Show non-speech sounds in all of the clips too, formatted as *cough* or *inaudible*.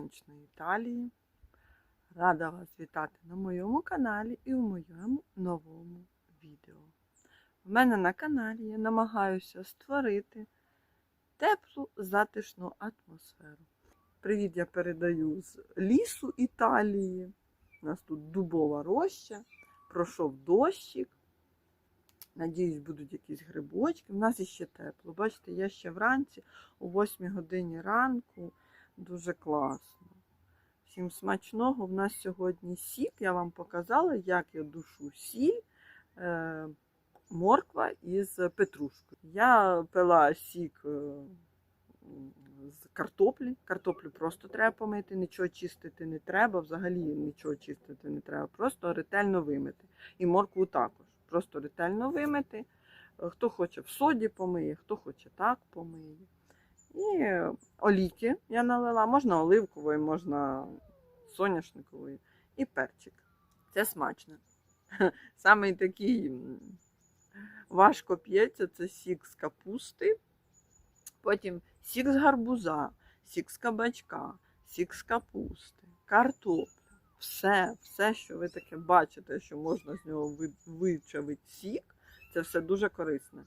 Сонячної Італії. Рада вас вітати на моєму каналі і у моєму новому відео. У мене на каналі я намагаюся створити теплу затишну атмосферу. Привіт я передаю з лісу Італії. У нас тут дубова роща, пройшов дощик. Надіюсь, будуть якісь грибочки. У нас іще тепло. Бачите, я ще вранці о 8 годині ранку. Дуже класно. Всім смачного. У нас сьогодні сік. Я вам показала, як я душу сіль, е, морква із петрушкою. Я пила сік е, з картоплі. Картоплю просто треба помити, нічого чистити не треба, взагалі нічого чистити не треба, просто ретельно вимити. І моркву також. Просто ретельно вимити. Е, Хто хоче в соді помиє, хто хоче так помиє. І олійки я налила, можна оливкової, можна соняшникової. І перчик. Це смачно. *laughs* Самий такий важко п'ється це сік з капусти, потім сік з гарбуза, сік з кабачка, сік з капусти, картопля. Все, все, що ви таке бачите, що можна з нього вичавити сік, це все дуже корисне.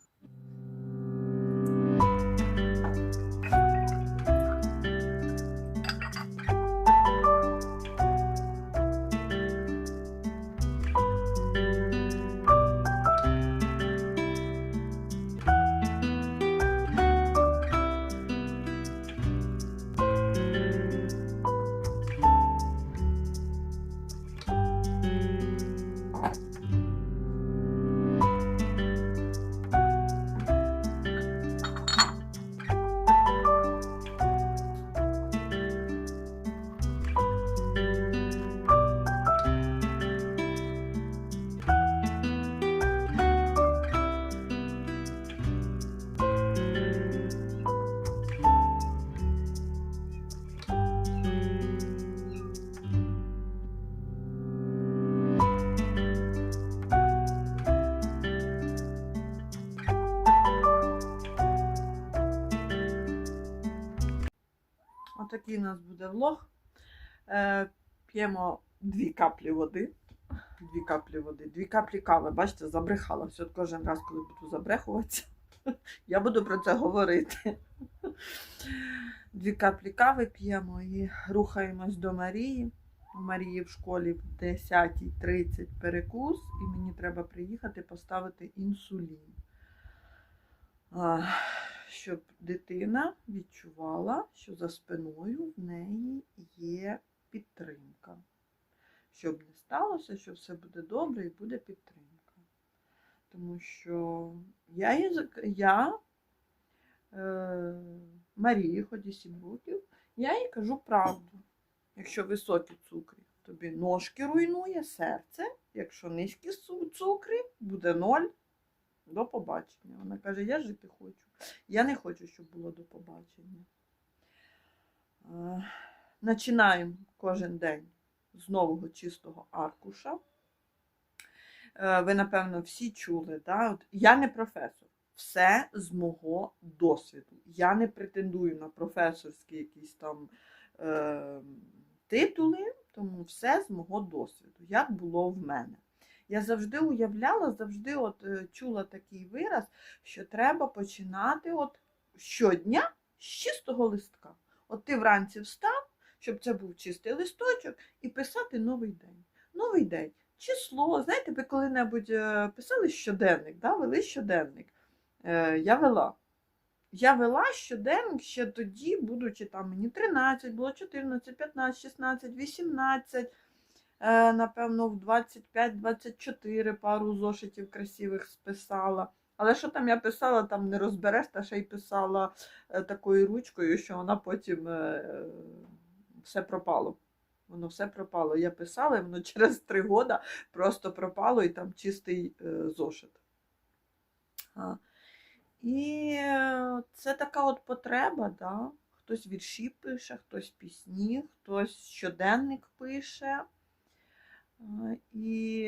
Отакий у нас буде влог. Е, п'ємо дві каплі води. Дві каплі води, дві каплі кави. Бачите, забрехала. Все кожен раз, коли буду забрехуватися, *laughs* я буду про це говорити. Дві каплі кави п'ємо і рухаємось до Марії. У Марії в школі в 10.30 перекус, і мені треба приїхати поставити інсулін. Щоб дитина відчувала, що за спиною в неї є підтримка. Щоб не сталося, що все буде добре і буде підтримка. Тому що я, я е, Марії, ході 7 років, я їй кажу правду. Якщо високі цукри, тобі ножки руйнує серце, якщо низькі цу- цукри, буде ноль. До побачення. Вона каже, я жити хочу. Я не хочу, щоб було до побачення. Починаємо кожен день з нового чистого аркуша. Е, Ви, напевно, всі чули, да? От я не професор. Все з мого досвіду. Я не претендую на професорські якісь там е, титули, тому все з мого досвіду, як було в мене. Я завжди уявляла, завжди от, е, чула такий вираз, що треба починати от щодня з чистого листка. От ти вранці встав, щоб це був чистий листочок, і писати новий день. Новий день. Число. Знаєте, ви коли-небудь е, писали щоденник, да? вели щоденник. Е, Я вела. Я вела щоденник ще тоді, будучи там мені 13, було 14, 15, 16, 18. Е, Напевно, в 25-24 пару зошитів красивих списала. Але що там я писала, там не розбереш, та ще й писала е, такою ручкою, що вона потім е, все пропало. Воно все пропало. Я писала, і воно *laughs* через три роки просто пропало, і там чистий зошит. А. І це така от потреба, да? хтось вірші пише, хтось пісні, хтось щоденник пише. Е, І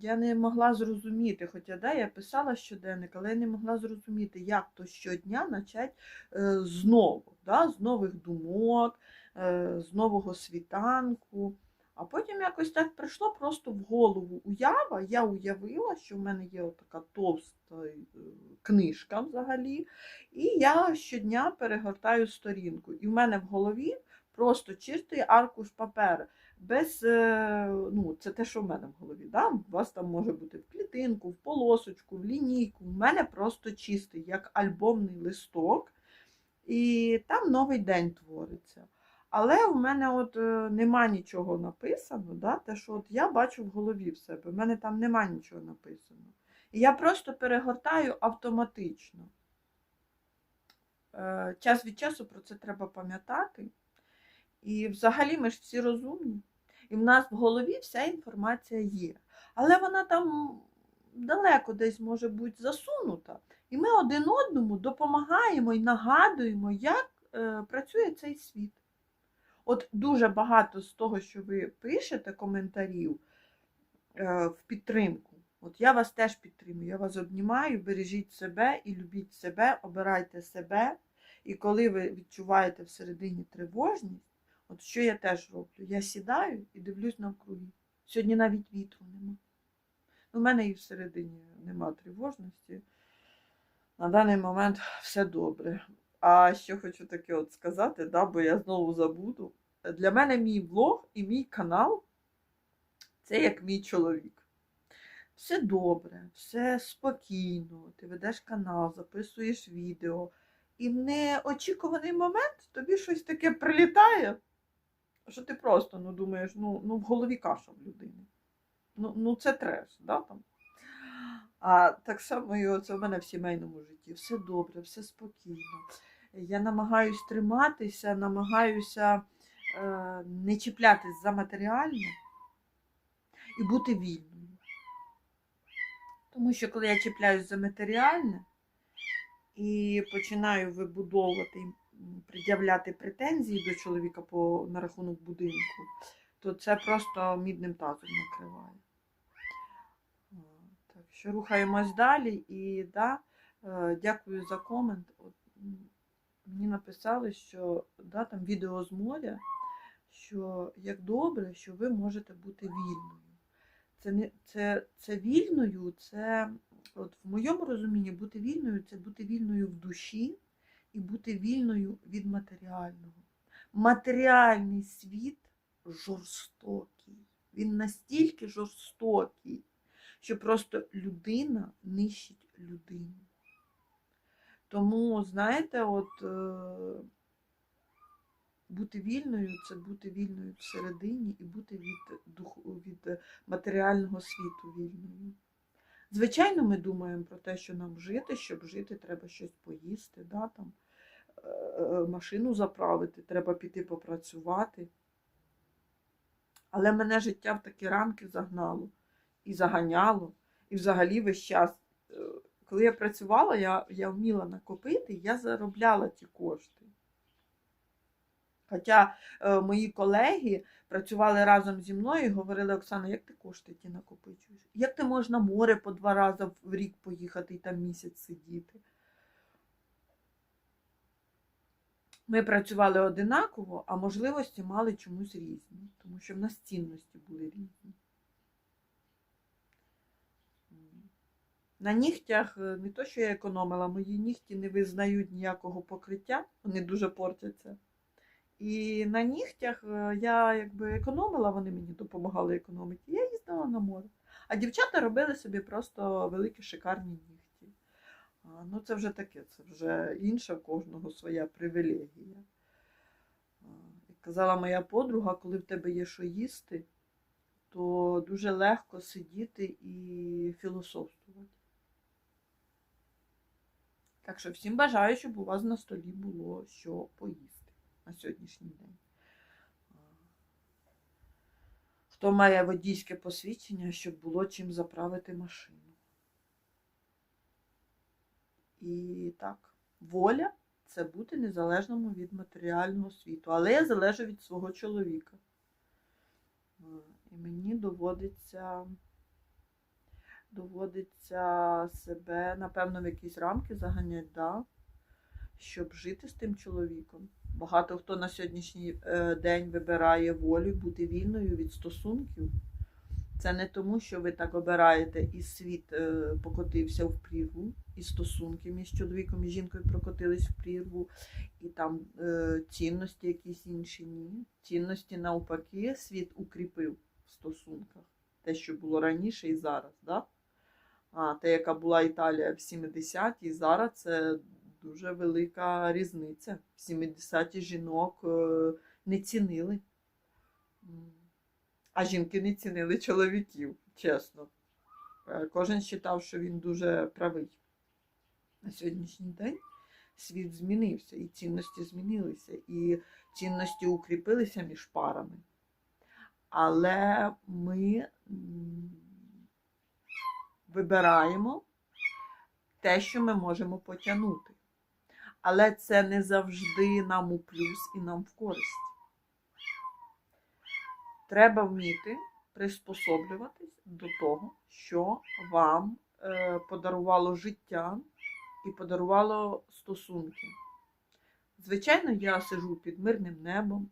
я не могла зрозуміти, хоча да, я писала щоденник, але я не могла зрозуміти, як то щодня почати е, знову, да, з нових думок, е, з нового світанку. А потім якось так прийшло просто в голову уява. Я уявила, що в мене є така товста книжка взагалі, і я щодня перегортаю сторінку. І в мене в голові просто чистий аркуш паперу. Без, е, ну, це те, що в мене в голові. Да? У вас там може бути в клітинку, в полосочку, в лінійку. У мене просто чистий, як альбомний листок, і там новий день твориться. Але в мене от е, нема нічого написано, да? те, що от я бачу в голові в себе, в мене там нема нічого написано. І я просто перегортаю автоматично. Е, Час від часу про це треба пам'ятати. І взагалі ми ж всі розумні. І в нас в голові вся інформація є. Але вона там далеко десь може бути засунута. І ми один одному допомагаємо і нагадуємо, як е, працює цей світ. От дуже багато з того, що ви пишете коментарів е, в підтримку. От я вас теж підтримую, я вас обнімаю, бережіть себе і любіть себе, обирайте себе. І коли ви відчуваєте всередині тривожність, от що я теж роблю? Я сідаю і дивлюсь навкруги. Сьогодні навіть вітру нема. У мене і всередині нема тривожності. На даний момент все добре. А що хочу таке от сказати, да, бо я знову забуду. Для мене мій влог і мій канал це як мій чоловік. Все добре, все спокійно. Ти ведеш канал, записуєш відео. І в неочікуваний момент тобі щось таке прилітає, що ти просто ну, думаєш, ну, ну в голові каша в людини. Ну, ну це треш, да, там? А так само і оце в мене в сімейному житті. Все добре, все спокійно. Я намагаюсь триматися, намагаюся е, не чіплятись за матеріальне і бути вільною. Тому що коли я чіпляюсь за матеріальне і починаю вибудовувати, пред'являти претензії до чоловіка по, на рахунок будинку, то це просто мідним тазом накриває. Так що рухаємось далі і да, е, дякую за комент. От, Мені написали, що да, там відео з моря, що як добре, що ви можете бути вільною. Це не це, це вільною, це от в моєму розумінні бути вільною це бути вільною в душі і бути вільною від матеріального. Матеріальний світ жорстокий. Він настільки жорстокий, що просто людина нищить людину. Тому, знаєте, от е, бути вільною це бути вільною всередині і бути від, від матеріального світу вільною. Звичайно, ми думаємо про те, що нам жити, щоб жити, треба щось поїсти, да, там, е, е, машину заправити, треба піти попрацювати. Але мене життя в такі рамки загнало і заганяло, і взагалі весь час. е, Коли я працювала, я, я вміла накопити, я заробляла ті кошти. Хоча е, мої колеги працювали разом зі мною і говорили, Оксана, як ти кошти ті накопичуєш? Як ти можеш на море по два рази в рік поїхати і там місяць сидіти? Ми працювали одинаково, а можливості мали чомусь різні, тому що в нас цінності були різні. На нігтях е, не то, що я економила, мої нігті не визнають ніякого покриття, вони дуже портяться. І на нігтях е, я якби економила, вони мені допомагали економити. Я їздила на море. А дівчата робили собі просто великі шикарні нігті. Ну, це вже таке, це вже інша в кожного своя привілегія. Як казала моя подруга, коли в тебе є що їсти, то дуже легко сидіти і філософствувати. Так що всім бажаю, щоб у вас на столі було що поїсти на сьогоднішній день. Хто має водійське посвідчення, щоб було чим заправити машину. І так, воля це бути незалежному від матеріального світу. Але я залежу від свого чоловіка. І мені доводиться доводиться себе, напевно, в якісь рамки заганяти, да? щоб жити з тим чоловіком. Багато хто на сьогоднішній е, день вибирає волю бути вільною від стосунків. Це не тому, що ви так обираєте, і світ е, покотився в прірву, і стосунки між чоловіком і жінкою прокотились в прірву, і там е, цінності якісь інші ні. Цінності навпаки, світ укріпив в стосунках. Те, що було раніше і зараз. Да? А те, яка була Італія в 70-ті, зараз це дуже велика різниця. В 70-ті жінок е, не цінили. А жінки не цінили чоловіків, чесно. Е, Кожен вважав, що він дуже правий. На сьогоднішній день світ змінився, і цінності змінилися, і цінності укріпилися між парами. Але ми вибираємо те, що ми можемо потягнути. Але це не завжди нам у плюс і нам в користь. Треба вміти приспособлюватись до того, що вам е, подарувало життя і подарувало стосунки. Звичайно, я сижу під мирним небом.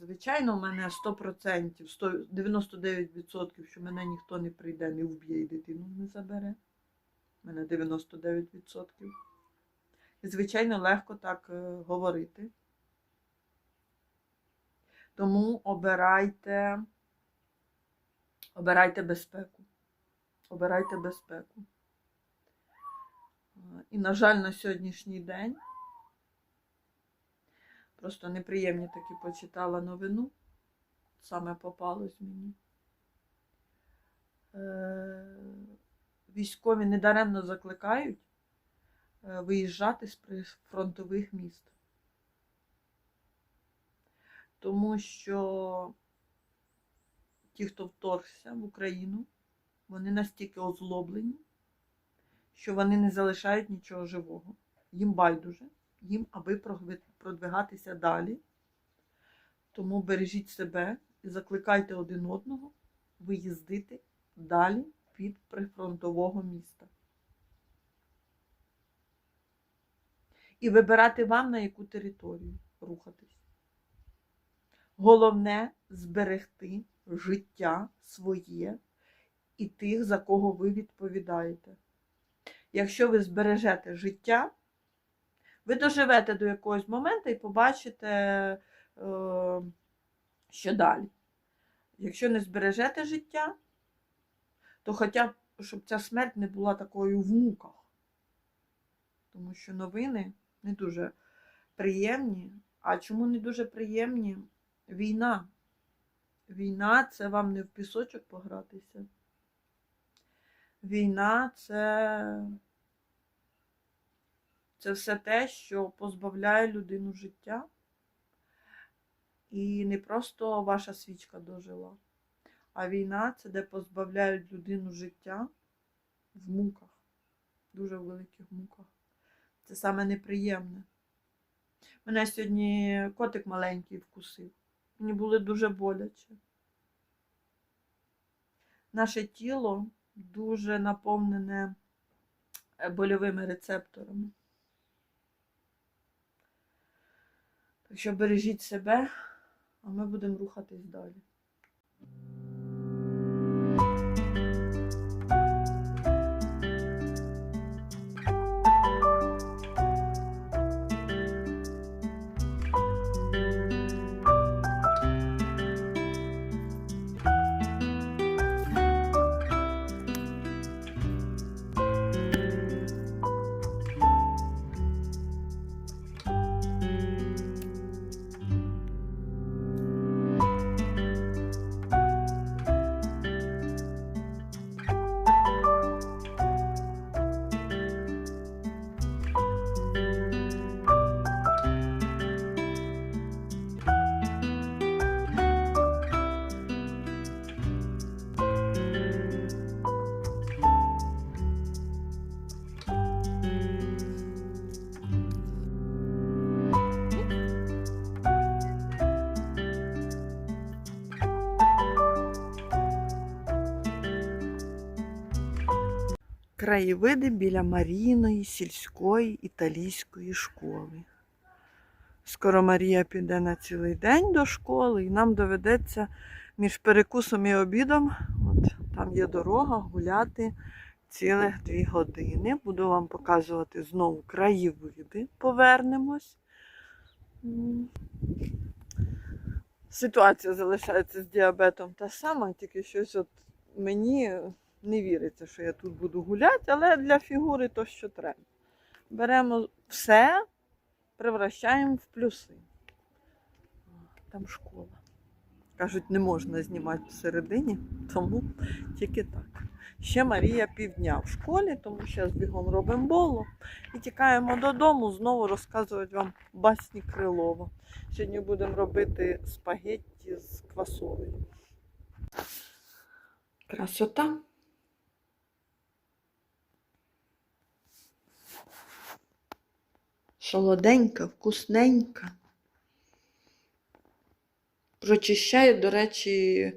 Звичайно, у мене 100%, 100, 99%, що мене ніхто не прийде, не вб'є і дитину не забере. У мене 99%. І, звичайно, легко так е, говорити. Тому обирайте, обирайте безпеку. Обирайте безпеку. Е, І, на жаль, на сьогоднішній день просто неприємні таки почитала новину. Саме попалось мені. Військові недаремно закликають е, виїжджати з прифронтових міст. Тому що ті, хто вторгся в Україну, вони настільки озлоблені, що вони не залишають нічого живого. Їм байдуже, їм, аби продвигатися далі. Тому бережіть себе і закликайте один одного виїздити далі від прифронтового міста. І вибирати вам, на яку територію рухатись. Головне зберегти життя своє і тих, за кого ви відповідаєте. Якщо ви збережете життя, ви доживете до якогось моменту і побачите, е, що далі. Якщо не збережете життя, то хоча б, щоб ця смерть не була такою в муках. Тому що новини не дуже приємні. А чому не дуже приємні? Війна. Війна це вам не в пісочок погратися. Війна це, це все те, що позбавляє людину життя. І не просто ваша свічка дожила, а війна це де позбавляють людину життя в муках, дуже великих муках. Це саме неприємне. Мене сьогодні котик маленький вкусив. Мені було дуже боляче. Наше тіло дуже наповнене е, больовими рецепторами. Так що бережіть себе, а ми будемо рухатись далі. Краєвиди біля Марійної сільської італійської школи. Скоро Марія піде на цілий день до школи, і нам доведеться між перекусом і обідом, от там є дорога, гуляти цілих дві години. Буду вам показувати знову краєвиди, повернемось. Ситуація залишається з діабетом та сама, тільки щось от мені не віриться, що я тут буду гуляти, але для фігури то що треба. Беремо все, превращаємо в плюси. Там школа. Кажуть, не можна знімати всередині, тому тільки так. Ще Марія півдня в школі, тому зараз бігом робимо боло і тікаємо додому знову розказувати вам басні Крилова. Сьогодні будемо робити спагетті з квасолею. Красота. Солоденька, вкусненька. Прочищаю, до речі,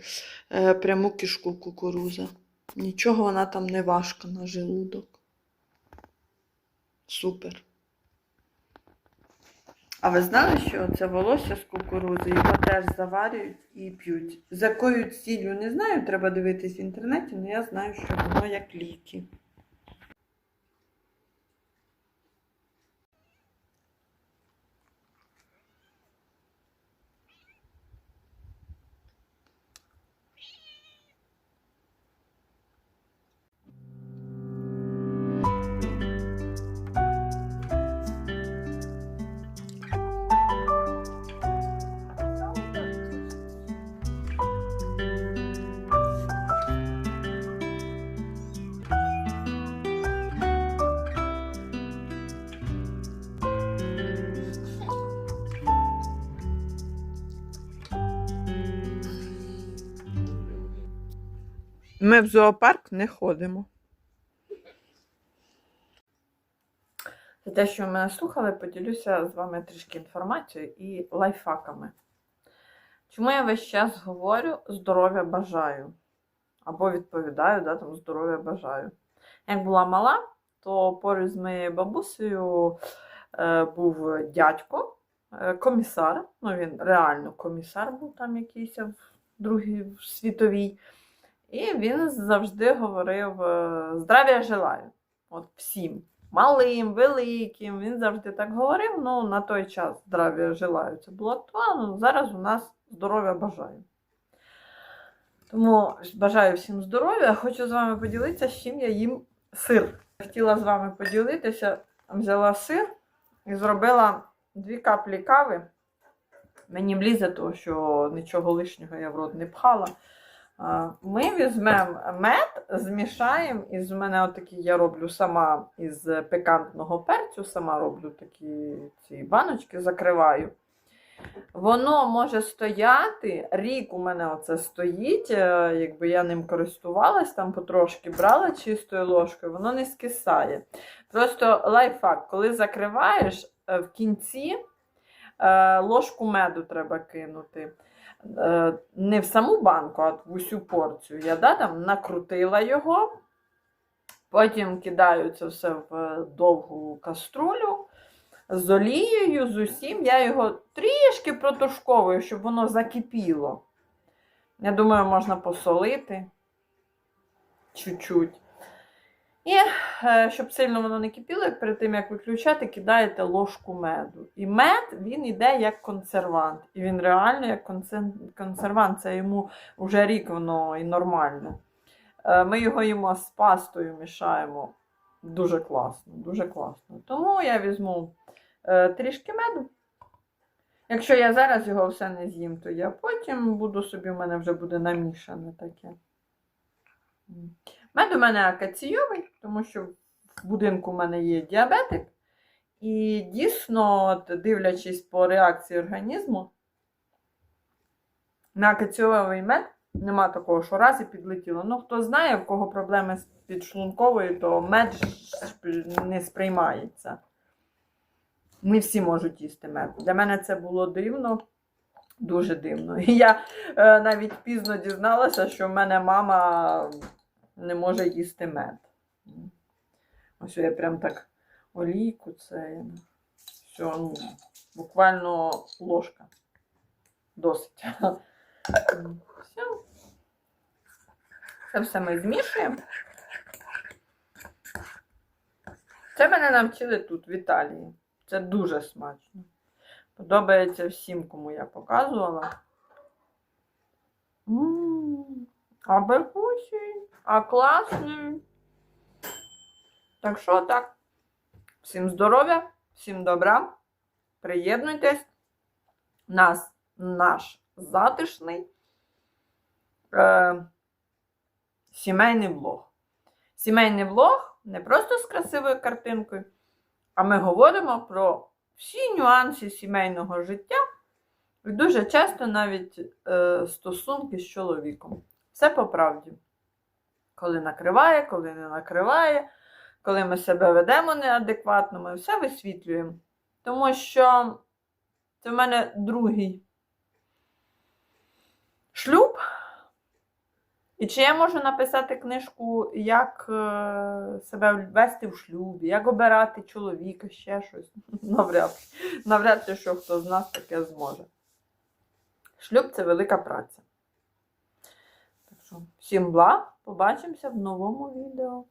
е, пряму кишку кукуруза. Нічого вона там не важка на желудок. Супер. А ви знали, що це волосся з кукурузи, його теж заварюють і п'ють. З якою ціллю не знаю, треба дивитись в інтернеті, але я знаю, що воно як ліки. Ми в зоопарк не ходимо. За те, що ви мене слухали, поділюся з вами трішки інформацією і лайфхаками. Чому я весь час говорю здоров'я бажаю? Або відповідаю, да, там здоров'я бажаю. Як була мала, то поруч з моєю бабусею е, був дядько, е, комісар. Ну, він реально комісар був там якийсь в другій світовій. І він завжди говорив е, здравия желаю. От всім. Малим, великим. Він завжди так говорив. Ну, на той час здравия желаю. Це було актуально. Зараз у нас здоров'я бажаю. Тому бажаю всім здоров'я. Хочу з вами поділитися, з чим я їм сир. Хотіла з вами поділитися, взяла сир і зробила дві каплі кави. Мені влізе, того, що нічого лишнього я в рот не пхала. Ми візьмемо мед, змішаємо, із мене отакі я роблю сама із пикантного перцю, сама роблю такі ці баночки, закриваю. Воно може стояти, рік у мене оце стоїть, е, якби я ним користувалась, там потрошки брала чистою ложкою, воно не скисає. Просто лайфхак, коли закриваєш, е, в кінці е, ложку меду треба кинути. Е, Не в саму банку, а в усю порцію. Я да, там накрутила його, потім кидаю це все в довгу каструлю з олією, з усім. Я його трішки протушковую, щоб воно закипіло. Я думаю, можна посолити чуть-чуть. І е, щоб сильно воно не кипіло, перед тим, як виключати, кидаєте ложку меду. І мед він йде як консервант. І він реально як консервант. Це йому вже рік воно і нормально. Е, Ми його їмо з пастою мішаємо. Дуже класно, дуже класно. Тому я візьму е, трішки меду. Якщо я зараз його все не з'їм, то я потім буду собі, у мене вже буде намішане таке. Мед у мене акаційовий, тому що в будинку в мене є діабетик. І дійсно, дивлячись по реакції організму, на акаційовий мед нема такого, що раз і підлетіло. Ну, хто знає, в кого проблеми з підшлунковою, то мед не сприймається. Не всі можуть їсти мед. Для мене це було дивно, дуже дивно. І я е, навіть пізно дізналася, що в мене мама не може їсти мед. Ось я прям так олійку це. Все, ну, буквально ложка. Досить. Все. Це все ми змішуємо. Це мене навчили тут, в Італії. Це дуже смачно. Подобається всім, кому я показувала. М, А бекусі, а класний. Так що так. Всім здоров'я, всім добра. Приєднуйтесь. Нас, наш затишний е, сімейний влог. Сімейний влог не просто з красивою картинкою, а ми говоримо про всі нюанси сімейного життя і дуже часто навіть е, стосунки з чоловіком. Все по правді. Коли накриває, коли не накриває, коли ми себе ведемо неадекватно, ми все висвітлюємо. Тому що це в мене другий шлюб. І чи я можу написати книжку, як е, себе вести в шлюбі, як обирати чоловіка, ще щось? *laughs* Навряд, навряд ли, що хто з нас таке зможе. Шлюб це велика праця. Так що, всім благ, побачимося в новому відео.